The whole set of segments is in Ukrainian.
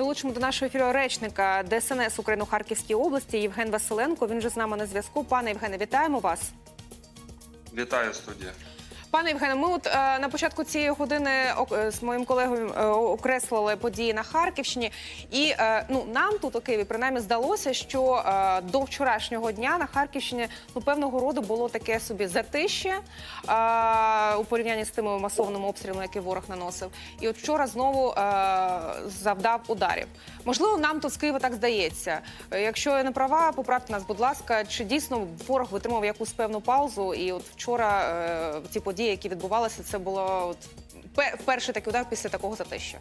Долучимо до нашого ефіру речника ДСНС України у Харківській області Євген Василенко. Він вже з нами на зв'язку. Пане Євгене, вітаємо вас. Вітаю студія. Пане Євгене, ми от е, на початку цієї години е, з моїм колегою е, окреслили події на Харківщині, і е, ну нам тут у Києві принаймні здалося, що е, до вчорашнього дня на Харківщині ну певного роду було таке собі затище е, у порівнянні з тими масовними обстрілами, які ворог наносив. І от вчора знову е, завдав ударів. Можливо, нам тут з Києва так здається. Якщо я не права, поправте нас, будь ласка, чи дійсно ворог витримав якусь певну паузу? І от вчора е, ці події, які відбувалися, це було от пе- перший такий удар після такого затища.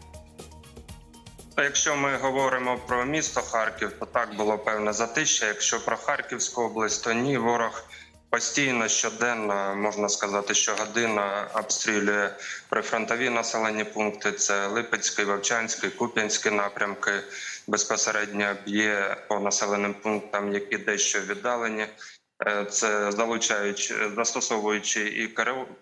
Якщо ми говоримо про місто Харків, то так було певне затища. Якщо про Харківську область, то ні, ворог постійно щоденно можна сказати, що година обстрілює прифронтові населені пункти. Це Липецький, Вовчанський, Куп'янський напрямки. Безпосередньо б'є по населеним пунктам, які дещо віддалені. Е, Це залучаючи, застосовуючи і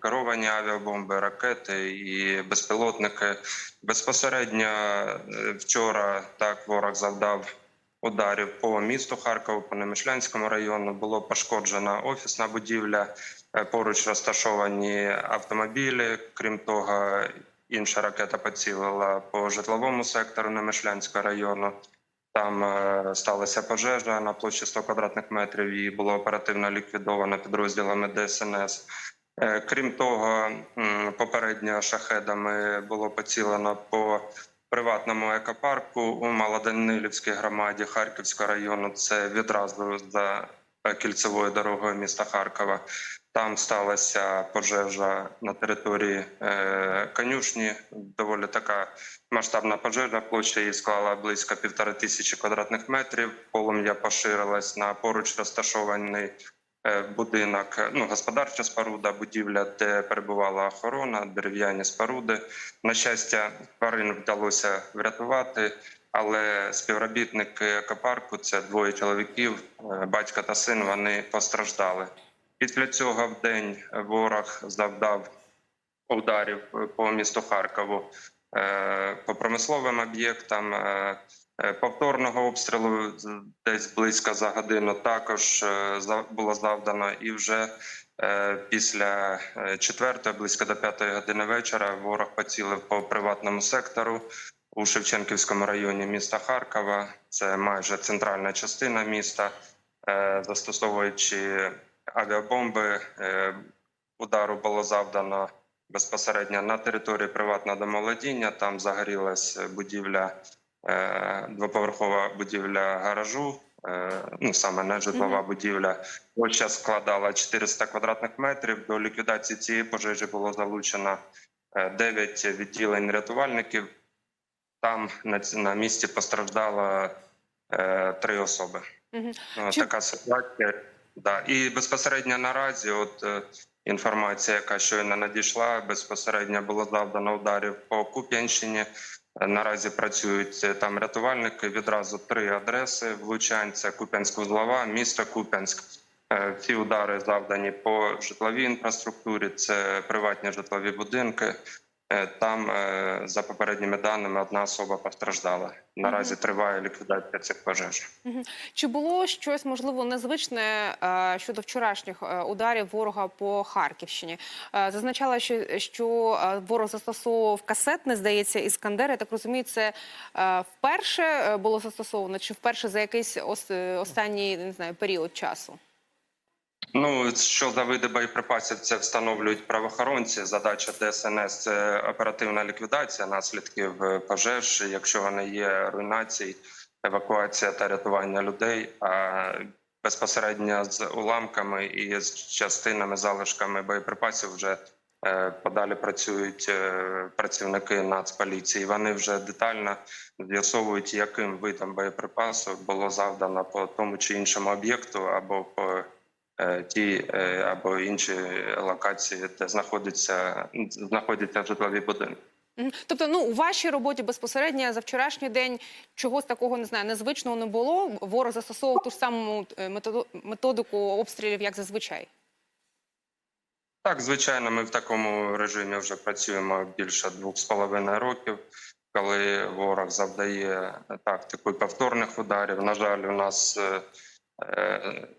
керовані авіабомби, ракети і безпілотники. Безпосередньо е, вчора так ворог завдав ударів по місту Харкову, по Немишлянському району. Було пошкоджена офісна будівля. е, Поруч розташовані автомобілі. Крім того, інша ракета поцілила по житловому сектору Немишлянського району. Там е, сталася пожежа на площі 100 квадратних метрів. Її було оперативно ліквідовано підрозділами ДСНС. Е, Крім того, попередньо шахедами було поцілено по приватному екопарку у Малоданилівській громаді Харківського району. Це відразу за е, кільцевою дорогою міста Харкова. Там сталася пожежа на території е, конюшні. Доволі така масштабна пожежа. Площа її склала близько півтори тисячі квадратних метрів. Полум'я поширилась на поруч розташований е, будинок, ну господарча споруда, будівля, де перебувала охорона, дерев'яні споруди. На щастя, тварин вдалося врятувати. Але співробітники екопарку, це двоє чоловіків, е, батько та син, вони постраждали. Після цього в день ворог завдав ударів по місту Харкову е, по промисловим об'єктам. е, е, Повторного обстрілу десь близько за годину також було завдано, і вже після четвертої, близько до п'ятої години вечора, ворог поцілив по приватному сектору у Шевченківському районі міста Харкова. Це майже центральна частина міста, застосовуючи авіабомби. е, Удару було завдано безпосередньо на території приватного домоволодіння. Там загорілась будівля, е, двоповерхова будівля гаражу. е, Ну саме не житлова будівля. Площа складала 400 квадратних метрів. До ліквідації цієї пожежі було залучено 9 відділень рятувальників. Там на, ці- на місці постраждало три особи. Ну, Чи- Така ситуація. Да. І безпосередньо наразі, от е, інформація, яка щойно надійшла, безпосередньо було завдано ударів по Куп'янщині. Е, Наразі працюють е, там рятувальники. Відразу три адреси влучань: це Куп'янськ-Узлова, місто Куп'янськ. Ці удари завдані по житловій інфраструктурі, це приватні житлові будинки. Е, Там, е, за попередніми даними, одна особа постраждала. Наразі триває ліквідація цих пожеж. Чи було щось можливо незвичне е, щодо вчорашніх ударів ворога по Харківщині? Зазначала, що, ворог застосовував касетне, здається, іскандер. Я так розумію, це вперше було застосовано, чи вперше за якийсь ос- останній не знаю період часу? Ну що за види боєприпасів це встановлюють правоохоронці. Задача ДСНС це оперативна ліквідація наслідків е, пожеж, якщо вони є руйнації, евакуація та рятування людей. А безпосередньо з уламками і з частинами залишками боєприпасів вже е, подалі працюють е, працівники Нацполіції. Вони вже детально з'ясовують, яким видом боєприпасу було завдано по тому чи іншому об'єкту або по ті е, або інші локації, де знаходяться знаходяться житлові будинки. Тобто, ну у вашій роботі безпосередньо за вчорашній день чогось такого не знаю, незвичного не було. Ворог застосовував ту ж саму е, методику обстрілів, як зазвичай. Так, звичайно, ми в такому режимі вже працюємо більше двох з половиною років. коли ворог завдає тактику повторних ударів. На жаль, у нас е, е,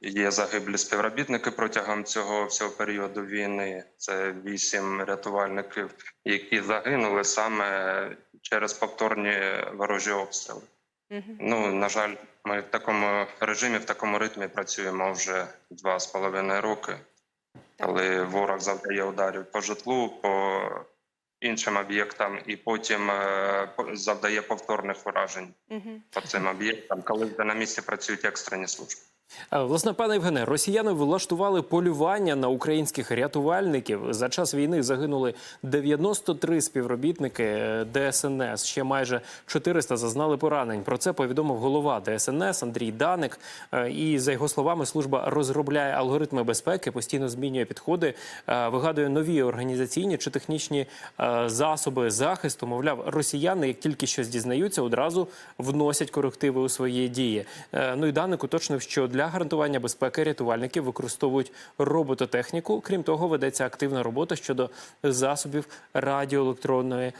є загиблі співробітники протягом цього всього періоду війни. Це вісім рятувальників, які загинули саме через повторні ворожі обстріли. Ну на жаль, ми в такому режимі, в такому ритмі працюємо вже два з половиною роки, коли ворог завдає ударів по житлу, по іншим об'єктам, і потім е, завдає повторних уражень угу. по цим об'єктам, коли на місці працюють екстрені служби. Власне, пане Євгене, росіяни влаштували полювання на українських рятувальників. За час війни загинули 93 співробітники е, ДСНС. Ще майже 400 зазнали поранень. Про це повідомив голова ДСНС Андрій Даник. Е, І за його словами, служба розробляє алгоритми безпеки, постійно змінює підходи, е, вигадує нові організаційні чи технічні засоби захисту. Мовляв, росіяни, як тільки щось дізнаються, одразу вносять корективи у свої дії. Ну і Даник уточнив, що для гарантування безпеки рятувальники використовують робототехніку. Крім того, ведеться активна робота щодо засобів радіоелектронної е,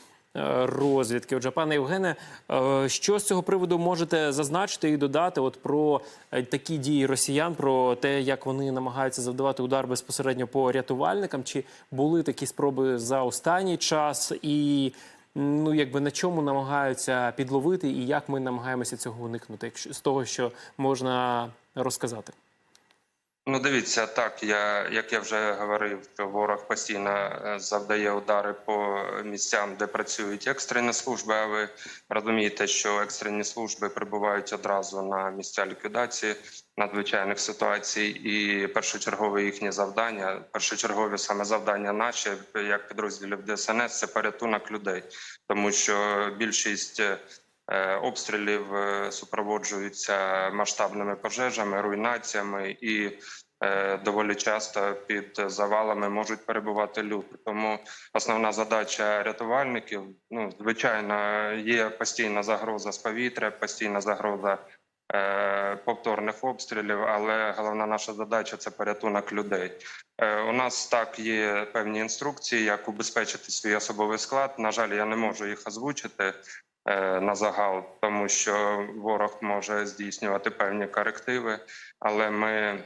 розвідки. Отже, пане Євгене, е, що з цього приводу можете зазначити і додати от про е, такі дії росіян, про те, як вони намагаються завдавати удар безпосередньо по рятувальникам? Чи були такі спроби за останній час? І ну якби на чому намагаються підловити, і як ми намагаємося цього уникнути, якщо з того, що можна розказати? Ну, дивіться, так я як я вже говорив, ворог постійно е, завдає удари по місцям, де працюють екстрені служби. А ви розумієте, що екстрені служби прибувають одразу на місця ліквідації надзвичайних ситуацій, і першочергове їхнє завдання, першочергові саме завдання наші як підрозділів ДСНС це порятунок людей, тому що більшість. Е, Обстрілів е, супроводжуються масштабними пожежами, руйнаціями і е, доволі часто під завалами можуть перебувати люди. Тому основна задача рятувальників ну звичайно є постійна загроза з повітря, постійна загроза повторних обстрілів. Але головна наша задача це порятунок людей. У нас так є певні інструкції, як убезпечити свій особовий склад. На жаль, я не можу їх озвучити на загал, тому що ворог може здійснювати певні корективи, але ми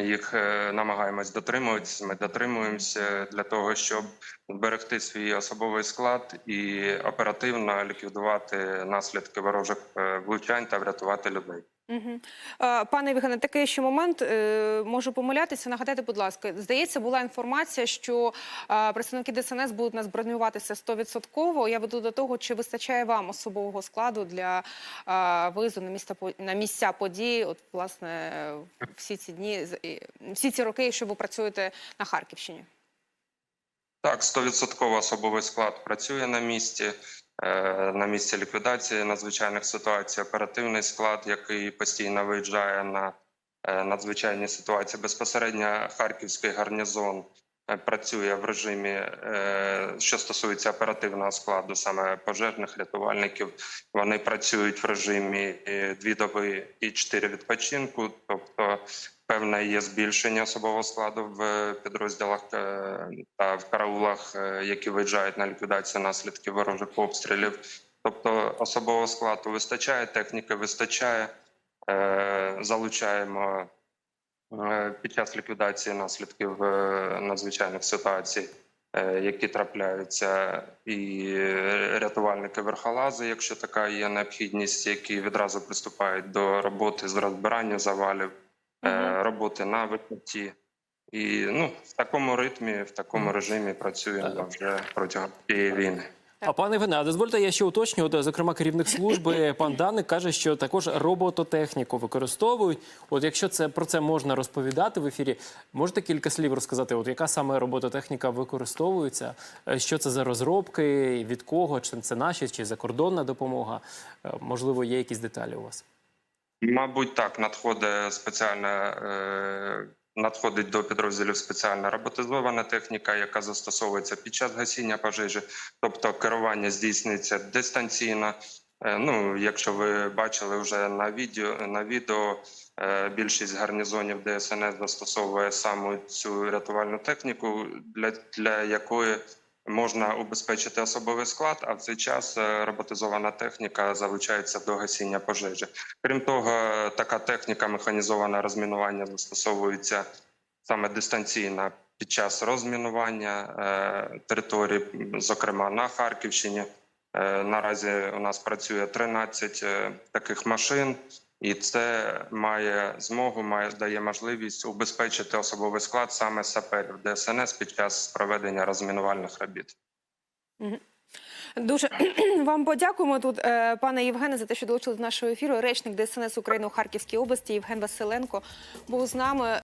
їх е, намагаємось дотримуватися. Ми дотримуємося для того, щоб зберегти свій особовий склад і оперативно ліквідувати наслідки ворожих е, влучань та врятувати людей. Пане Євгене, такий ще момент. е, Можу помилятися. Нагадайте, будь ласка, здається, була інформація, що представники ДСНС будуть нас бронюватися 100%. Я веду до того, чи вистачає вам особового складу для виїзду на місця на місця подій. От власне всі ці дні всі ці роки, що ви працюєте на Харківщині. Так, 100% особовий склад працює на місці. Е, На місці ліквідації надзвичайних ситуацій, оперативний склад, який постійно виїжджає на е, надзвичайні ситуації. Безпосередньо харківський гарнізон працює в режимі, е, що стосується оперативного складу, саме пожежних рятувальників. Вони працюють в режимі е, дві доби і чотири відпочинку, тобто певне є збільшення особового складу в підрозділах е, та в караулах, е, які виїжджають на ліквідацію наслідків ворожих обстрілів. Тобто особового складу вистачає, техніки вистачає. Е, Залучаємо е, під час ліквідації наслідків е, надзвичайних ситуацій, е, які трапляються, і е, рятувальники верхолази, якщо така є необхідність, які відразу приступають до роботи з розбирання завалів, е, роботи на висоті. І ну в такому ритмі, в такому режимі працюємо вже протягом цієї війни. А пане а дозвольте, я ще уточню. От, зокрема, керівник служби пан Даник каже, що також робототехніку використовують. От якщо це про це можна розповідати в ефірі, можете кілька слів розказати? От яка саме робототехніка використовується? Е, Що це за розробки? Від кого? Чи це наші, чи закордонна допомога? Е, Можливо, є якісь деталі у вас? Мабуть, так надходить спеціальна е, надходить до підрозділів спеціальна роботизована техніка, яка застосовується під час гасіння пожежі, тобто керування здійснюється дистанційно. Е, ну, якщо ви бачили вже на відео на відео, е, більшість гарнізонів ДСНС застосовує саме цю рятувальну техніку, для, для якої можна убезпечити особовий склад, а в цей час е, роботизована техніка залучається до гасіння пожежі. Крім того, така техніка механізоване розмінування застосовується саме дистанційно під час розмінування е, територій, зокрема на Харківщині. Е, Наразі у нас працює 13 е, таких машин, і це має змогу, має дає можливість убезпечити особовий склад саме саперів ДСНС під час проведення розмінувальних робіт. Дуже вам подякуємо тут, е, пане Євгене, за те, що долучили до нашого ефіру. Речник ДСНС України у Харківській області Євген Василенко був з нами.